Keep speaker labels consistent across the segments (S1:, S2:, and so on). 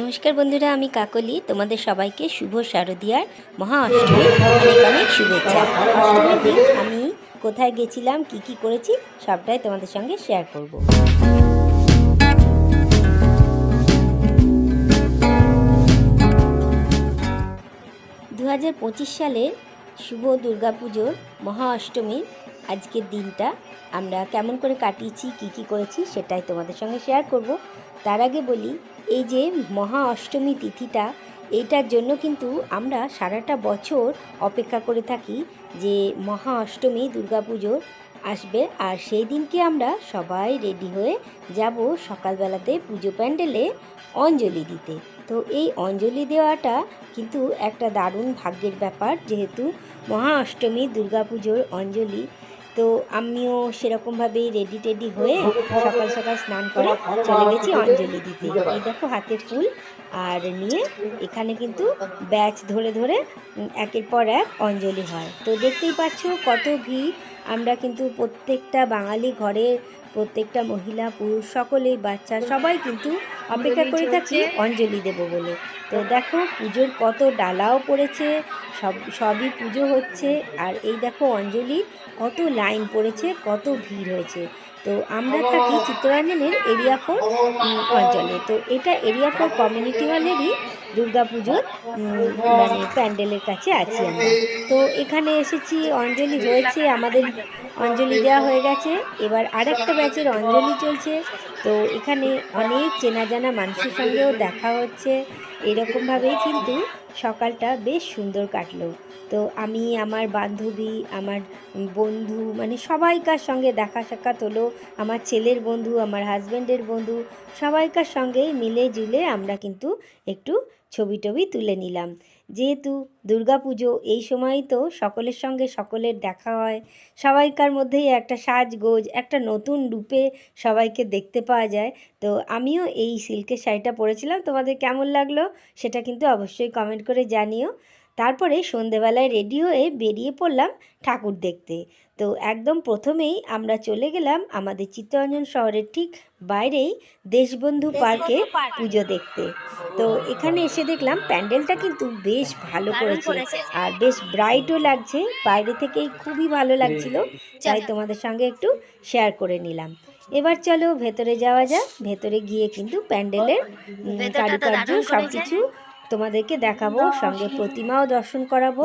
S1: নমস্কার বন্ধুরা, আমি কাকলি। তোমাদের সবাইকে শুভ শারদিয়ার মহা অষ্টমীর অনেক অনেক শুভেচ্ছা। অষ্টমীর দিন আমি কোথায় গেছিলাম, কি কি করেছি, সবটাই তোমাদের সঙ্গে শেয়ার করব। দু হাজার পঁচিশ সালের শুভ দুর্গাপুজোর মহা অষ্টমীর আজকের দিনটা আমরা কেমন করে কাটিয়েছি, কি কি করেছি, সেটাই তোমাদের সঙ্গে শেয়ার করব। তার আগে বলি এই যে মহা অষ্টমী তিথিটা, এইটার জন্য কিন্তু আমরা সারাটা বছর অপেক্ষা করে থাকি যে মহা অষ্টমী দুর্গাপুজোর আসবে। আর সেই দিনকে আমরা সবাই রেডি হয়ে যাব সকালবেলাতে পুজো প্যান্ডেলে অঞ্জলি দিতে। তো এই অঞ্জলি দেওয়াটা কিন্তু একটা দারুণ ভাগ্যের ব্যাপার, যেহেতু মহা অষ্টমী দুর্গাপুজোর অঞ্জলি তো আমিও সেরকমভাবেই রেডি টেডি হয়ে সকাল সকাল স্নান করে চলে গেছি অঞ্জলি দিতে। এই দেখো হাতের ফুল, আর নিয়ে এখানে কিন্তু ব্যাচ ধরে ধরে একের পর এক অঞ্জলি হয়। তো দেখতেই পাচ্ছ কত ভিড় আমরা কিন্তু প্রত্যেকটা বাঙালি ঘরের প্রত্যেকটা মহিলা পুরুষ সকলেই বাচ্চা সবাই কিন্তু অপেক্ষা করে থাকি অঞ্জলি দেব বলে। তো দেখো পুজোর কত ডালাও পড়েছে সব সবই পুজো হচ্ছে। আর এই দেখো অঞ্জলি কত লাইন পড়েছে কত ভিড় হয়েছে। তো আমরা থাকি চিত্তরঞ্জনের এরিয়া ফোর অঞ্চলে তো এটা এরিয়া ফোর কমিউনিটি হলেরই উম, মানে প্যান্ডেলের কাছে আছি আমরা। তো এখানে এসেছি অঞ্জলি হয়েছে আমাদের অঞ্জলি দেওয়া হয়ে গেছে। এবার আরেকটা ব্যাচের অঞ্জলি চলছে। তো এখানে অনেক চেনা জানা মানুষের সঙ্গেও দেখা হচ্ছে এরকমভাবেই কিন্তু সকালটা বেশ সুন্দর কাটলো। তো আমি আমার বান্ধবী আমার বন্ধু মানে সবাইকার সঙ্গে দেখা সাক্ষাৎ হলো। আমার ছেলের বন্ধু আমার হাজব্যান্ডের বন্ধু সবাইকার সঙ্গে মিলে জুলে আমরা কিন্তু একটু ছবি টবি তুলে নিলাম। যেহেতু দুর্গাপুজো এই সময়ই তো সকলের সঙ্গে সকলের দেখা হয়। সবাইকার মধ্যেই একটা সাজগোজ, একটা নতুন রূপে সবাইকে দেখতে পাওয়া যায়। তো আমিও এই সিল্কের শাড়িটা পরেছিলাম। তোমাদের কেমন লাগল সেটা কিন্তু অবশ্যই কমেন্ট করে জানিও। তারপরে সন্ধেবেলায় রেডি হয়ে বেরিয়ে পড়লাম ঠাকুর দেখতে। তো একদম প্রথমেই আমরা চলে গেলাম আমাদের চিত্তরঞ্জন শহরের ঠিক বাইরেই দেশবন্ধু পার্কে পুজো দেখতে। তো এখানে এসে দেখলাম প্যান্ডেলটা কিন্তু বেশ ভালো করেছে আর বেশ ব্রাইটও লাগছে। বাইরে থেকেই খুবই ভালো লাগছিল তাই তোমাদের সঙ্গে একটু শেয়ার করে নিলাম। এবার চলো ভেতরে যাওয়া যাক। ভেতরে গিয়ে কিন্তু প্যান্ডেলের কারুকার্য সব কিছু তোমাদেরকে দেখাবো, সঙ্গে প্রতিমাও দর্শন করাবো।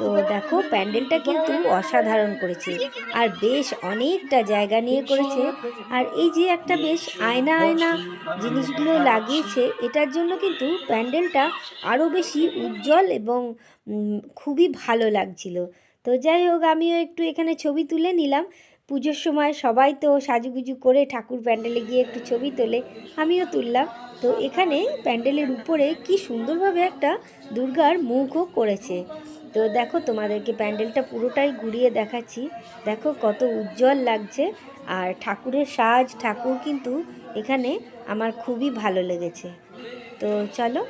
S1: তো দেখো, প্যান্ডেলটা কিন্তু অসাধারণ করেছে আর বেশ অনেকটা জায়গা নিয়ে করেছে। আর এই যে একটা বেশ আয়না আয়না জিনিসগুলো লাগিয়েছে, এটার জন্য কিন্তু প্যান্ডেলটা আরও বেশি উজ্জ্বল এবং খুবই ভালো লাগছিল। তো যাই হোক, আমিও একটু এখানে ছবি তুলে নিলাম। পুজোর সময় সবাই তো সাজুগুজু করে ঠাকুর প্যান্ডেলে গিয়ে একটু ছবি তোলে, আমিও তুললাম। তো এখানে প্যান্ডেলের উপরে কি সুন্দরভাবে একটা দুর্গার মুখও করেছে। তো দেখো তোমাদেরকে প্যান্ডেলটা পুরোটাই ঘুরিয়ে দেখাচ্ছি। দেখো কত উজ্জ্বল লাগছে। আর ঠাকুরের সাজ, ঠাকুর কিন্তু এখানে আমার খুবই ভালো লেগেছে। তো চলো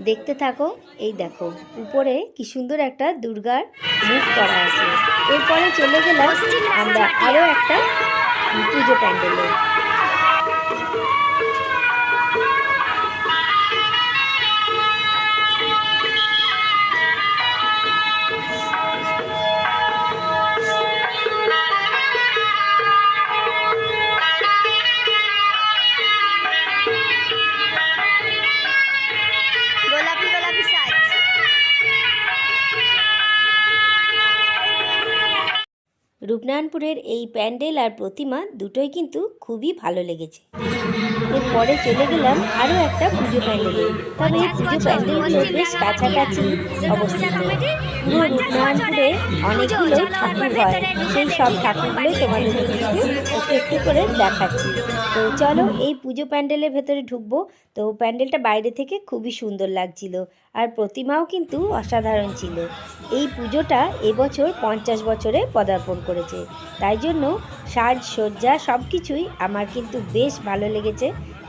S1: দেখতে থাকো। এই দেখো, উপরে কি সুন্দর একটা দুর্গার মুখ করা আছে। এরপরে চলে গেলাম আমরা আরও একটা পুজো প্যান্ডেলে। রূপনারায়ণপুরের এই প্যান্ডেল আর প্রতিমা দুটোই কিন্তু খুবই ভালো লেগেছে। এরপরে চলে গেলাম আরও একটা পুজো প্যান্ডেলে। তবে এই পুজো প্যান্ডেলগুলো বেশ কাছাকাছি অবস্থিত। রূপনারায়ণপুরে অনেকগুলো ঠাকুর হয়। সেই সব ঠাকুরগুলো তোমাদের একটু একটু করে দেখাচ্ছি। তো চলো এই পুজো প্যান্ডেলের ভেতরে ঢুকবো। তো প্যান্ডেলটা বাইরে থেকে খুবই সুন্দর লাগছিল আর প্রতিমাও কিন্তু অসাধারণ ছিল। এই পুজোটা এবছর পঞ্চাশ বছরে পদার্পণ করেছে। তাই জন্য সাজসজ্জা সব কিছুই আমার কিন্তু বেশ ভালো লেগেছে।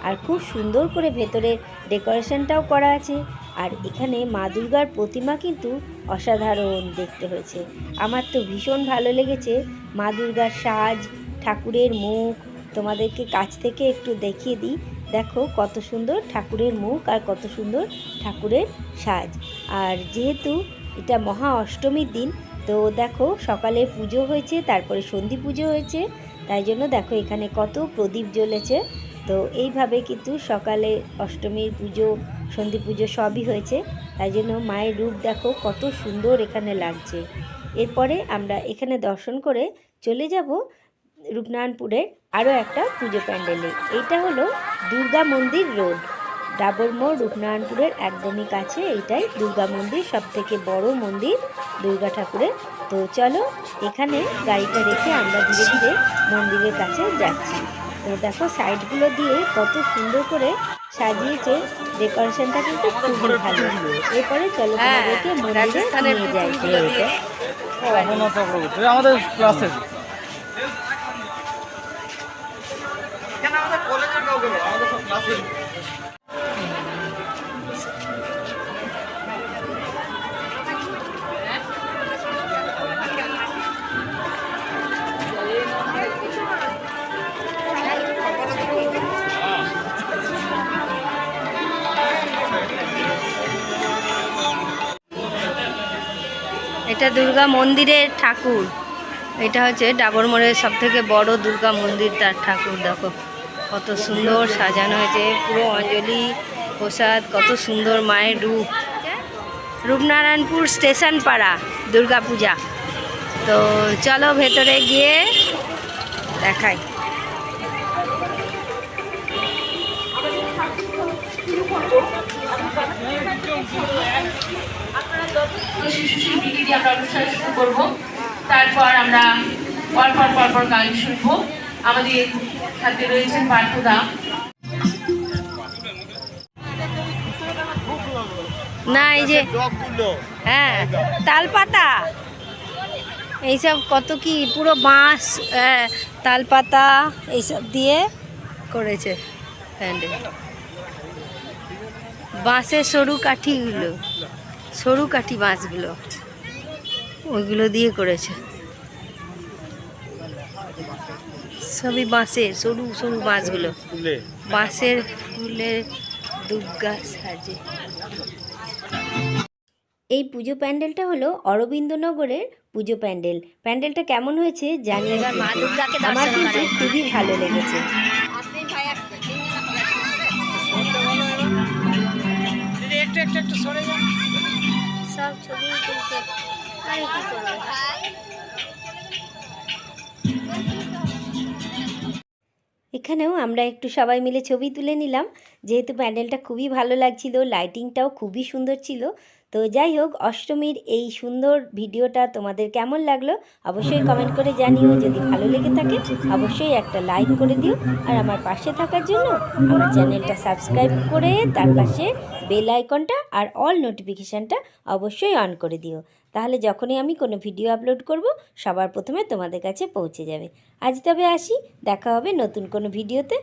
S1: আর খুব সুন্দর করে ভেতরে ডেকোরেশনটাও করা আছে। আর এখানে মা দুর্গার প্রতিমা কিন্তু অসাধারণ দেখতে হয়েছে। আমার তো ভীষণ ভালো লেগেছে মা দুর্গার সাজ, ঠাকুরের মুখ। তোমাদেরকে কাছ থেকে একটু দেখিয়ে দিই। দেখো কত সুন্দর ঠাকুরের মুখ আর কত সুন্দর ঠাকুরের সাজ। আর যেহেতু এটা মহা অষ্টমীর দিন, তো দেখো সকালে পুজো হয়েছে, তারপরে সন্ধি পুজো হয়েছে। তাই জন্য দেখো এখানে কত প্রদীপ জ্বলেছে। তো এইভাবে কিন্তু সকালে অষ্টমীর পুজো, সন্ধি পুজো সবই হয়েছে। তাই জন্য মায়ের রূপ দেখো, কত সুন্দর এখানে লাগছে। এরপরে আমরা এখানে দর্শন করে চলে যাব রূপনারায়ণপুরের আরও একটা পুজো প্যান্ডেলে। এইটা হলো দুর্গা মন্দির রোড। ডাবর মোড় রূপনারায়ণপুরের একদমই কাছে। এইটাই দুর্গা মন্দির সব থেকে বড় মন্দির দুর্গা ঠাকুরের। তো চলো, এখানে গাড়িটা রেখে আমরা ধীরে ধীরে মন্দিরের কাছে যাচ্ছি। দেখো সাইডগুলো দিয়ে কত সুন্দর করে সাজিয়েছে। ডেকোরেশনটা কিন্তু খুবই ভালো। এরপরে চলো তোমাদেরকে মন্দিরে নিয়ে যাই।
S2: আমাদের এটা আমাদের আমাদের সব ক্লাসের
S1: এটা দুর্গা মন্দিরের ঠাকুর। এটা হচ্ছে ডাবর মোড়ের সব থেকে বড় দুর্গা মন্দির তার ঠাকুর, দেখো। কত সুন্দর সাজানো হয়েছে, পুরো অঞ্জলি প্রসাদ, কত সুন্দর মায়ের রূপ। রূপনারায়ণপুর স্টেশন পাড়া, দুর্গা পূজা। তো চলো ভেতরে গিয়ে দেখাই।
S3: তারপর আমরা পরপর পরপর গান শুনব আমাদের সাথে রয়েছেন পার্থদা
S1: না এই যে হ্যাঁ তালপাতা। এইসব কত কি পুরো বাঁশ আহ, তালপাতা এইসব দিয়ে করেছে বাঁশের সরু কাঠিগুলো। সরু কাঠি বাঁশগুলো। ওইগুলো দিয়ে করেছে। সবই বাঁশের সরু সরু বাঁশগুলো। বাঁশের ফুলের দুর্গা সাজে। এই পুজো প্যান্ডেলটা হলো অরবিন্দনগরের পুজো প্যান্ডেল। প্যান্ডেলটা কেমন হয়েছে
S4: দুর্গাকে
S1: আমার কিন্তু খুবই ভালো লেগেছে।
S2: একটু একটু একটু সরে যান
S4: সব ছবি তুলছে। করবে?
S1: এখানেও আমরা একটু সবাই মিলে ছবি তুলে নিলাম। যেহেতু প্যান্ডেলটা খুবই ভালো লাগছিল লাইটিংটাও খুবই সুন্দর ছিল তো যাই হোক, অষ্টমীর এই সুন্দর ভিডিওটা তোমাদের কেমন লাগল অবশ্যই কমেন্ট করে জানিও। যদি ভালো লেগে থাকে, অবশ্যই একটা লাইক করে দিও। আর আমার পাশে থাকার জন্য আমার চ্যানেলটা সাবস্ক্রাইব করে তার পাশে বেল আইকনটা আর অল নোটিফিকেশানটা অবশ্যই অন করে দিও। তাহলে যখনই আমি কোনো ভিডিও আপলোড করব, সবার প্রথমে তোমাদের কাছে পৌঁছে যাবে। আজ তবে আসি, দেখা হবে নতুন কোনো ভিডিওতে